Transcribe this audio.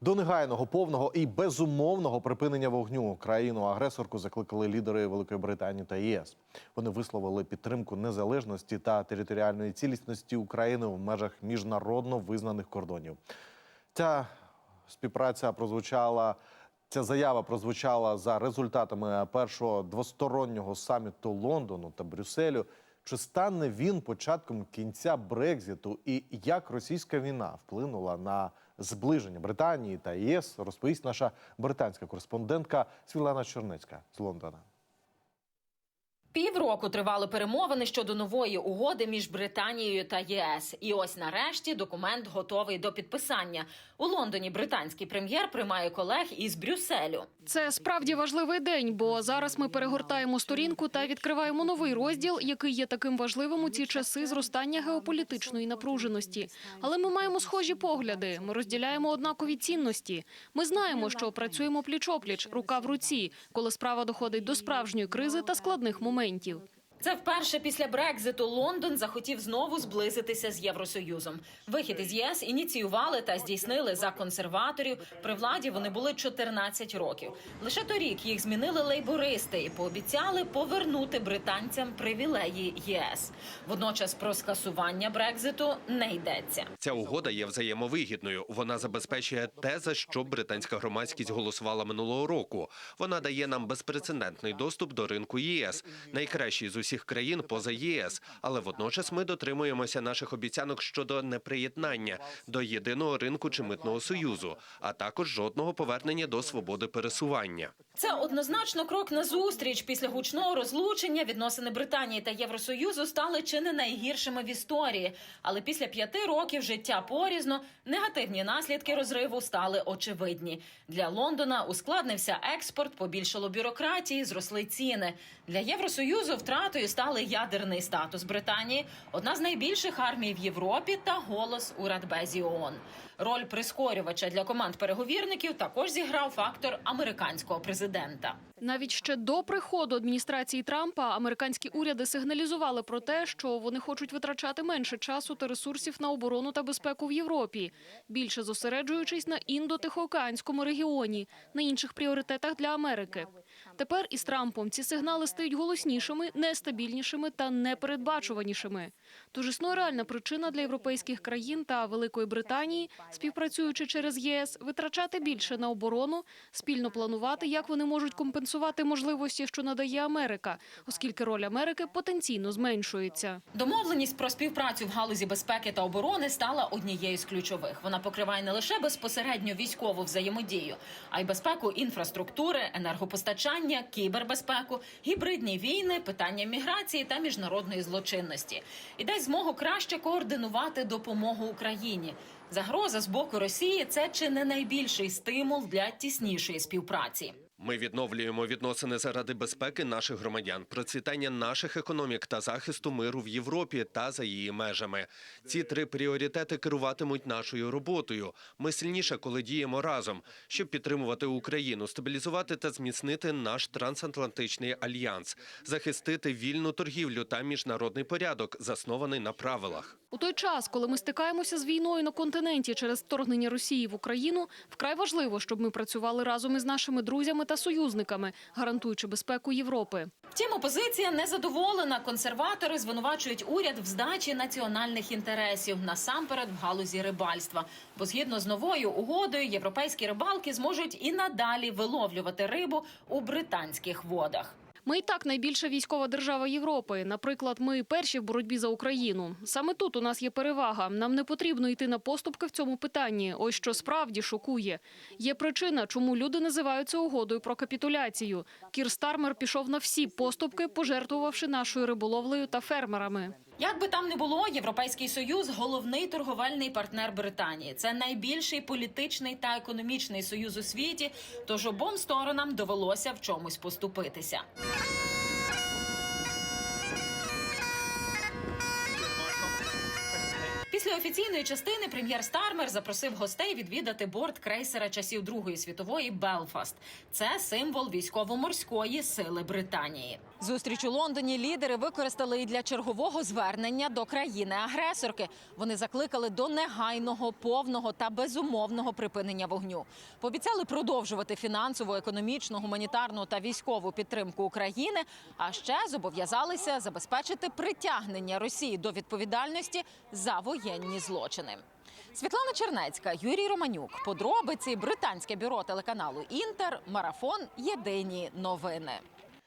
До негайного, повного і безумовного припинення вогню країну-агресорку закликали лідери Великої Британії та ЄС. Вони висловили підтримку незалежності та територіальної цілісності України в межах міжнародно визнаних кордонів. Ця співпраця прозвучала. Ця заява прозвучала за результатами першого двостороннього саміту Лондону та Брюсселю. Чи стане він початком кінця Брекзиту і як російська війна вплинула на зближення Британії та ЄС, розповість наша британська кореспондентка Світлана Чорнецька з Лондона. Півроку тривали перемовини щодо нової угоди між Британією та ЄС. І ось нарешті документ готовий до підписання. У Лондоні британський прем'єр приймає колег із Брюсселю. Це справді важливий день, бо зараз ми перегортаємо сторінку та відкриваємо новий розділ, який є таким важливим у ці часи зростання геополітичної напруженості. Але ми маємо схожі погляди. Ми розділяємо однакові цінності. Ми знаємо, що працюємо пліч-опліч, рука в руці, коли справа доходить до справжньої кризи та складних моментів документів. Це вперше після Брекзиту Лондон захотів знову зблизитися з Євросоюзом. Вихід із ЄС ініціювали та здійснили за консерваторів. При владі вони були 14 років. Лише торік їх змінили лейбористи і пообіцяли повернути британцям привілеї ЄС. Водночас про скасування Брекзиту не йдеться. Ця угода є взаємовигідною. Вона забезпечує те, за що британська громадськість голосувала минулого року. Вона дає нам безпрецедентний доступ до ринку ЄС, найкращий з усіх країн поза ЄС. Але водночас ми дотримуємося наших обіцянок щодо неприєднання до єдиного ринку чи митного союзу, а також жодного повернення до свободи пересування. Це однозначно крок назустріч. Після гучного розлучення відносини Британії та Євросоюзу стали чи не найгіршими в історії. Але після п'яти років життя порізно негативні наслідки розриву стали очевидні. Для Лондона ускладнився експорт, побільшало бюрократії, зросли ціни. Для Євросоюзу втратою стали ядерний статус Британії, одна з найбільших армій в Європі та голос у Радбезі ООН. Роль прискорювача для команд переговірників також зіграв фактор американського президента. Навіть ще до приходу адміністрації Трампа американські уряди сигналізували про те, що вони хочуть витрачати менше часу та ресурсів на оборону та безпеку в Європі, більше зосереджуючись на індотихоокеанському регіоні, на інших пріоритетах для Америки. Тепер із Трампом ці сигнали стають голоснішими, нестабільнішими та непередбачуванішими. Тож існує реальна причина для європейських країн та Великої Британії, співпрацюючи через ЄС, витрачати більше на оборону, спільно планувати, як вони можуть компенсувати можливості, що надає Америка, оскільки роль Америки потенційно зменшується. Домовленість про співпрацю в галузі безпеки та оборони стала однією з ключових. Вона покриває не лише безпосередньо військову взаємодію, а й безпеку інфраструктури, енергопостачання, кібербезпеку, гібридні війни, питання міграції та міжнародної злочинності. І дасть змогу краще координувати допомогу Україні. Загроза з боку Росії це чи не найбільший стимул для тіснішої співпраці. Ми відновлюємо відносини заради безпеки наших громадян, процвітання наших економік та захисту миру в Європі та за її межами. Ці три пріоритети керуватимуть нашою роботою. Ми сильніше, коли діємо разом, щоб підтримувати Україну, стабілізувати та зміцнити наш трансатлантичний альянс, захистити вільну торгівлю та міжнародний порядок, заснований на правилах. У той час, коли ми стикаємося з війною на континенті через вторгнення Росії в Україну, вкрай важливо, щоб ми працювали разом із нашими друзями та союзниками, гарантуючи безпеку Європи. Втім, опозиція незадоволена. Консерватори звинувачують уряд в здачі національних інтересів насамперед в галузі рибальства. Бо згідно з новою угодою, європейські рибалки зможуть і надалі виловлювати рибу у британських водах. Ми і так найбільша військова держава Європи. Наприклад, ми перші в боротьбі за Україну. Саме тут у нас є перевага. Нам не потрібно йти на поступки в цьому питанні. Ось що справді шокує. Є причина, чому люди називають це угодою про капітуляцію. Кір Стармер пішов на всі поступки, пожертвувавши нашою риболовлею та фермерами. Як би там не було, Європейський союз головний торговельний партнер Британії. Це найбільший політичний та економічний союз у світі. Тож обом сторонам довелося в чомусь поступитися. Після офіційної частини прем'єр Стармер запросив гостей відвідати борт крейсера часів Другої світової Белфаст. Це символ військово-морської сили Британії. Зустріч у Лондоні лідери використали і для чергового звернення до країни-агресорки. Вони закликали до негайного, повного та безумовного припинення вогню. Пообіцяли продовжувати фінансову, економічну, гуманітарну та військову підтримку України. А ще зобов'язалися забезпечити притягнення Росії до відповідальності за воєнні злочини. Світлана Чернецька, Юрій Романюк. Подробиці британське бюро телеканалу Інтер. Марафон. Єдині новини.